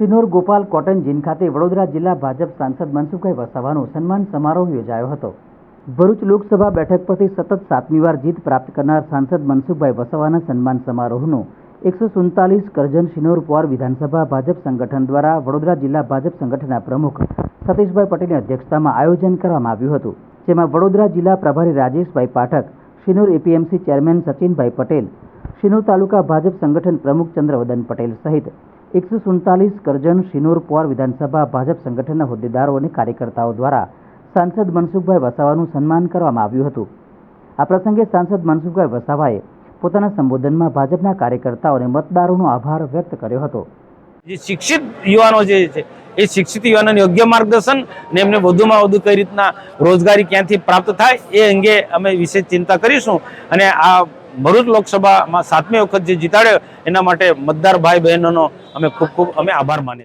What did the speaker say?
Shinor Gopal cotton જીન ખાતે વડોદરા જિલ્લા ભાજપ સાંસદ મનસુખભાઈ વસાવાનો સન્માન સમારોહ યોજાયો હતો. ભરૂચ લોકસભા બેઠક પરથી સતત સાતમી વાર જીત પ્રાપ્ત કરનાર સાંસદ મનસુખભાઈ વસાવાના સન્માન સમારોહનું એકસો સુડતાલીસ કરજણ શિનોર પોર વિધાનસભા ભાજપ સંગઠન દ્વારા વડોદરા જિલ્લા ભાજપ સંગઠનના પ્રમુખ સતીશભાઈ પટેલની અધ્યક્ષતામાં આયોજન કરવામાં આવ્યું હતું. જેમાં વડોદરા જિલ્લા પ્રભારી રાજેશભાઈ પાઠક શિનોર એપીએમસી ચેરમેન સચિનભાઈ પટેલ શિનોર તાલુકા ભાજપ સંગઠન પ્રમુખ ચંદ્રવદન પટેલ સહિત એકસો સુડતાલીસ કરજણ શિનોર પોર વિધાનસભા ભાજપ સંગઠનના હોદ્દેદારો અને કાર્યકર્તાઓ દ્વારા સાંસદ મનસુખભાઈ વસાવાનું સન્માન કરવામાં આવ્યું હતું. આ પ્રસંગે સાંસદ મનસુખભાઈ વસાવાએ પોતાના સંબોધનમાં ભાજપના કાર્યકર્તાઓ અને મતદારોનો આભાર વ્યક્ત કર્યો હતો. જે શિક્ષિત યુવાનો જે છે, એ શિક્ષિત યુવાનોને યોગ્ય માર્ગદર્શન ને એમને વધુમાં વધુ કઈ રીતના રોજગારી ક્યાંથી પ્રાપ્ત થાય એ અંગે અમે વિશેષ ચિંતા કરીશું અને આ ભરૂચ લોકસભામાં સાતમી વખત જે જીતાડ્યો, એના માટે મતદાર ભાઈ બહેનોનો અમે ખૂબ ખૂબ અમે આભાર માનીએ